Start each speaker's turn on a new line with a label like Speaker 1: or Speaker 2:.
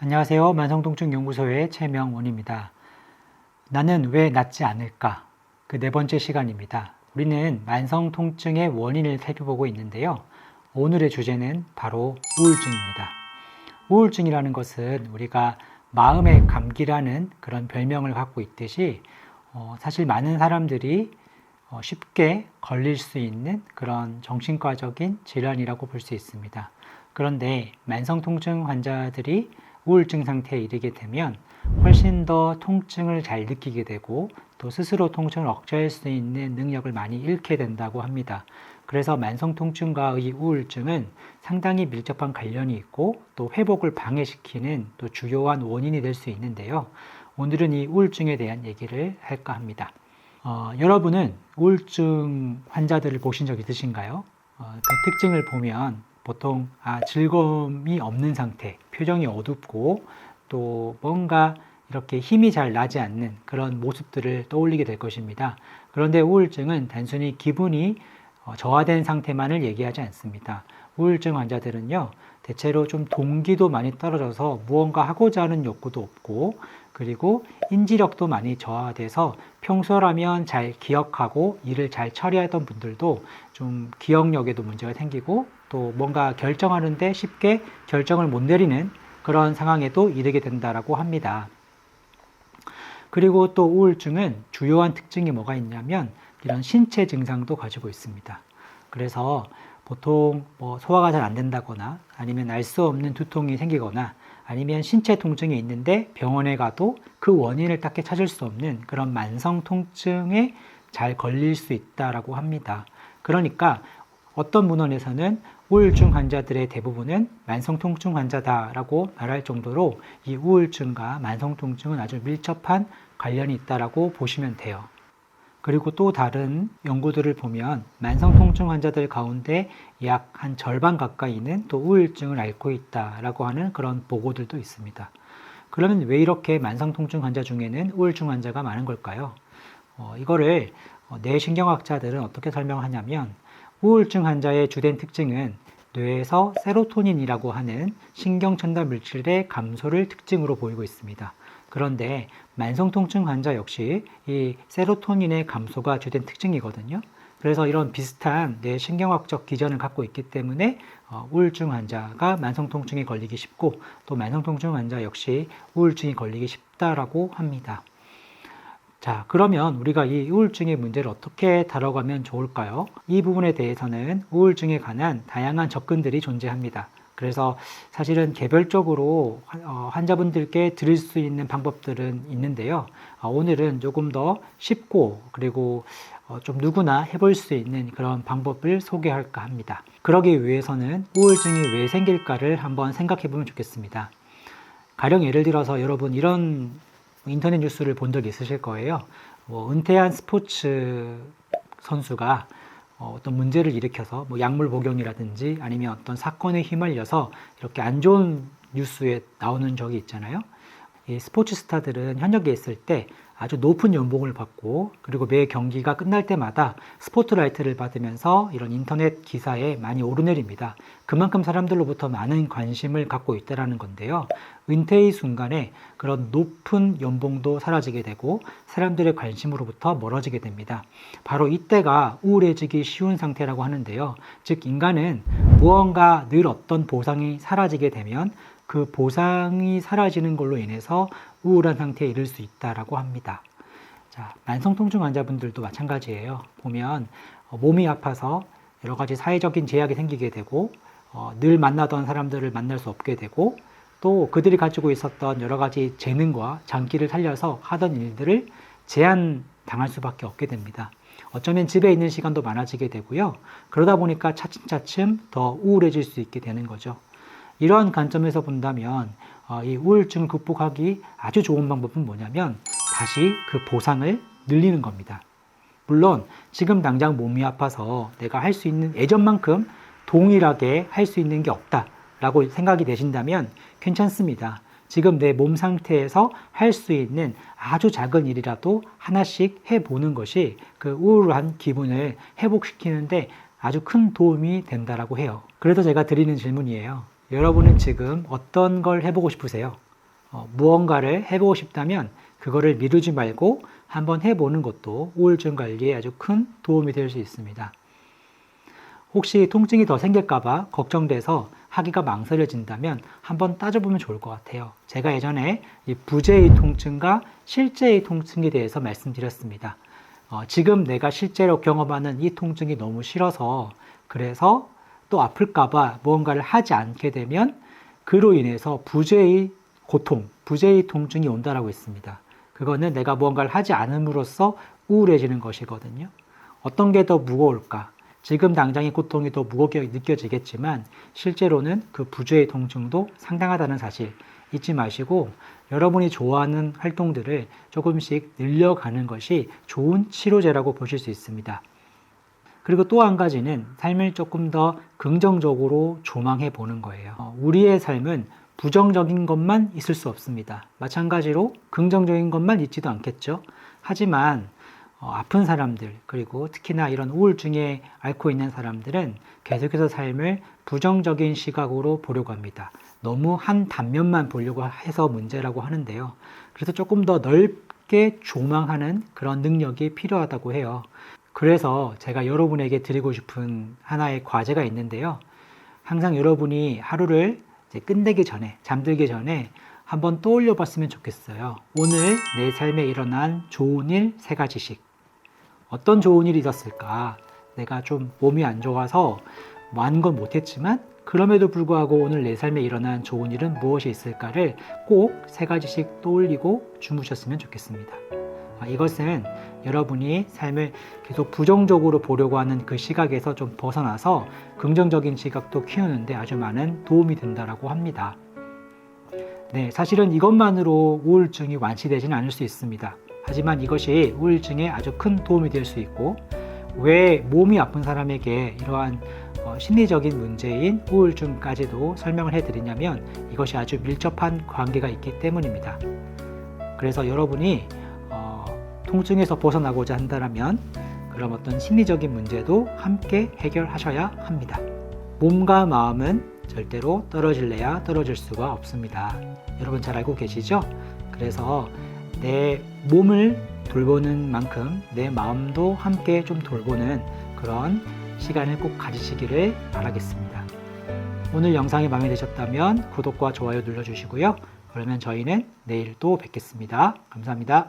Speaker 1: 안녕하세요. 만성통증 연구소의 최명원입니다. 나는 왜 낫지 않을까? 그 네 번째 시간입니다. 우리는 만성통증의 원인을 살펴보고 있는데요. 오늘의 주제는 바로 우울증입니다. 우울증이라는 것은 우리가 마음의 감기라는 그런 별명을 갖고 있듯이 어, 사실 많은 사람들이 어, 쉽게 걸릴 수 있는 그런 정신과적인 질환이라고 볼 수 있습니다. 그런데 만성통증 환자들이 우울증 상태에 이르게 되면 훨씬 더 통증을 잘 느끼게 되고 또 스스로 통증을 억제할 수 있는 능력을 많이 잃게 된다고 합니다. 그래서 만성 통증과의 우울증은 상당히 밀접한 관련이 있고 또 회복을 방해시키는 또 주요한 원인이 될 수 있는데요. 오늘은 이 우울증에 대한 얘기를 할까 합니다. 어, 여러분은 우울증 환자들을 보신 적 있으신가요? 어, 그 특징을 보면 보통 아, 즐거움이 없는 상태, 표정이 어둡고 또 뭔가 이렇게 힘이 잘 나지 않는 그런 모습들을 떠올리게 될 것입니다. 그런데 우울증은 단순히 기분이 어, 저하된 상태만을 얘기하지 않습니다. 우울증 환자들은요, 대체로 좀 동기도 많이 떨어져서 무언가 하고자 하는 욕구도 없고, 그리고 인지력도 많이 저하돼서 평소라면 잘 기억하고 일을 잘 처리하던 분들도 좀 기억력에도 문제가 생기고 또 뭔가 결정하는데 쉽게 결정을 못 내리는 그런 상황에도 이르게 된다라고 합니다. 그리고 또 우울증은 주요한 특징이 뭐가 있냐면 이런 신체 증상도 가지고 있습니다. 그래서 보통 뭐 소화가 잘 안 된다거나 아니면 알 수 없는 두통이 생기거나 아니면 신체 통증이 있는데 병원에 가도 그 원인을 딱히 찾을 수 없는 그런 만성 통증에 잘 걸릴 수 있다라고 합니다. 그러니까 어떤 문헌에서는 우울증 환자들의 대부분은 만성 통증 환자다라고 말할 정도로 이 우울증과 만성 통증은 아주 밀접한 관련이 있다라고 보시면 돼요. 그리고 또 다른 연구들을 보면 만성 통증 환자들 가운데 약 한 절반 가까이는 또 우울증을 앓고 있다라고 하는 그런 보고들도 있습니다. 그러면 왜 이렇게 만성 통증 환자 중에는 우울증 환자가 많은 걸까요? 어, 이거를 어, 뇌신경학자들은 어떻게 설명하냐면 우울증 환자의 주된 특징은 뇌에서 세로토닌이라고 하는 신경 전달 물질의 감소를 특징으로 보이고 있습니다. 그런데 만성 통증 환자 역시 이 세로토닌의 감소가 주된 특징이거든요. 그래서 이런 비슷한 뇌 신경학적 기전을 갖고 있기 때문에 어, 우울증 환자가 만성 통증에 걸리기 쉽고 또 만성 통증 환자 역시 우울증이 걸리기 쉽다라고 합니다. 자, 그러면 우리가 이 우울증의 문제를 어떻게 다뤄가면 좋을까요? 이 부분에 대해서는 우울증에 관한 다양한 접근들이 존재합니다. 그래서 사실은 개별적으로 어, 환자분들께 드릴 수 있는 방법들은 있는데요. 어, 오늘은 조금 더 쉽고 그리고 어, 좀 누구나 해볼 수 있는 그런 방법을 소개할까 합니다. 그러기 위해서는 우울증이 왜 생길까를 한번 생각해 보면 좋겠습니다. 가령 예를 들어서 여러분 이런 인터넷 뉴스를 본 적 있으실 거예요. 뭐 은퇴한 스포츠 선수가 어, 떤 문제를 일으켜서 뭐 약물 복용이라든지 아니면 어떤 사건에 휘말려서 이렇게 안 좋은 뉴스에 나오는 적이 있잖아요. 이 스포츠 스타들은 현역에 있을 때 아주 높은 연봉을 받고 그리고 매 경기가 끝날 때마다 스포트라이트를 받으면서 이런 인터넷 기사에 많이 오르내립니다. 그만큼 사람들로부터 많은 관심을 갖고 있다라는 건데요. 은퇴의 순간에 그런 높은 연봉도 사라지게 되고 사람들의 관심으로부터 멀어지게 됩니다. 바로 이때가 우울해지기 쉬운 상태라고 하는데요. 즉 인간은 무언가 늘 어떤 보상이 사라지게 되면 그 보상이 사라지는 걸로 인해서 우울한 상태에 이를 수 있다라고 합니다. 자, 만성통증 환자분들도 마찬가지예요. 보면 어, 몸이 아파서 여러 가지 사회적인 제약이 생기게 되고 어, 늘 만나던 사람들을 만날 수 없게 되고 또 그들이 가지고 있었던 여러 가지 재능과 장기를 살려서 하던 일들을 제한 당할 수밖에 없게 됩니다. 어쩌면 집에 있는 시간도 많아지게 되고요. 그러다 보니까 차츰차츰 더 우울해질 수 있게 되는 거죠. 이러한 관점에서 본다면 어, 이 우울증을 극복하기 아주 좋은 방법은 뭐냐면 다시 그 보상을 늘리는 겁니다. 물론 지금 당장 몸이 아파서 내가 할 수 있는 예전만큼 동일하게 할 수 있는 게 없다라고 생각이 되신다면 괜찮습니다. 지금 내 몸 상태에서 할 수 있는 아주 작은 일이라도 하나씩 해보는 것이 그 우울한 기분을 회복시키는데 아주 큰 도움이 된다라고 해요. 그래서 제가 드리는 질문이에요. 여러분은 지금 어떤 걸 해보고 싶으세요? 어, 무언가를 해보고 싶다면 그거를 미루지 말고 한번 해보는 것도 우울증 관리에 아주 큰 도움이 될 수 있습니다. 혹시 통증이 더 생길까봐 걱정돼서 하기가 망설여진다면 한번 따져보면 좋을 것 같아요. 제가 예전에 이 부재의 통증과 실제의 통증에 대해서 말씀드렸습니다. 어, 지금 내가 실제로 경험하는 이 통증이 너무 싫어서 그래서 또 아플까봐 무언가를 하지 않게 되면 그로 인해서 부재의 고통, 부재의 통증이 온다라고 했습니다. 그거는 내가 무언가를 하지 않음으로써 우울해지는 것이거든요. 어떤 게 더 무거울까? 지금 당장의 고통이 더 무겁게 느껴지겠지만 실제로는 그 부재의 통증도 상당하다는 사실 잊지 마시고 여러분이 좋아하는 활동들을 조금씩 늘려가는 것이 좋은 치료제라고 보실 수 있습니다. 그리고 또 한 가지는 삶을 조금 더 긍정적으로 조망해 보는 거예요. 어, 우리의 삶은 부정적인 것만 있을 수 없습니다. 마찬가지로 긍정적인 것만 있지도 않겠죠. 하지만 어, 아픈 사람들 그리고 특히나 이런 우울증에 앓고 있는 사람들은 계속해서 삶을 부정적인 시각으로 보려고 합니다. 너무 한 단면만 보려고 해서 문제라고 하는데요. 그래서 조금 더 넓게 조망하는 그런 능력이 필요하다고 해요. 그래서 제가 여러분에게 드리고 싶은 하나의 과제가 있는데요. 항상 여러분이 하루를 끝내기 전에, 잠들기 전에 한번 떠올려 봤으면 좋겠어요. 오늘 내 삶에 일어난 좋은 일 세 가지씩. 어떤 좋은 일이 있었을까? 내가 좀 몸이 안 좋아서 많은 건 못했지만 그럼에도 불구하고 오늘 내 삶에 일어난 좋은 일은 무엇이 있을까를 꼭 세 가지씩 떠올리고 주무셨으면 좋겠습니다. 아, 이것은 여러분이 삶을 계속 부정적으로 보려고 하는 그 시각에서 좀 벗어나서 긍정적인 시각도 키우는데 아주 많은 도움이 된다라고 합니다. 네, 사실은 이것만으로 우울증이 완치되지는 않을 수 있습니다. 하지만 이것이 우울증에 아주 큰 도움이 될 수 있고 왜 몸이 아픈 사람에게 이러한 어, 심리적인 문제인 우울증까지도 설명을 해드리냐면 이것이 아주 밀접한 관계가 있기 때문입니다. 그래서 여러분이 어, 통증에서 벗어나고자 한다면 그럼 어떤 심리적인 문제도 함께 해결하셔야 합니다. 몸과 마음은 절대로 떨어질래야 떨어질 수가 없습니다. 여러분 잘 알고 계시죠? 그래서 내 몸을 돌보는 만큼 내 마음도 함께 좀 돌보는 그런 시간을 꼭 가지시기를 바라겠습니다. 오늘 영상이 마음에 드셨다면 구독과 좋아요 눌러주시고요. 그러면 저희는 내일 또 뵙겠습니다. 감사합니다.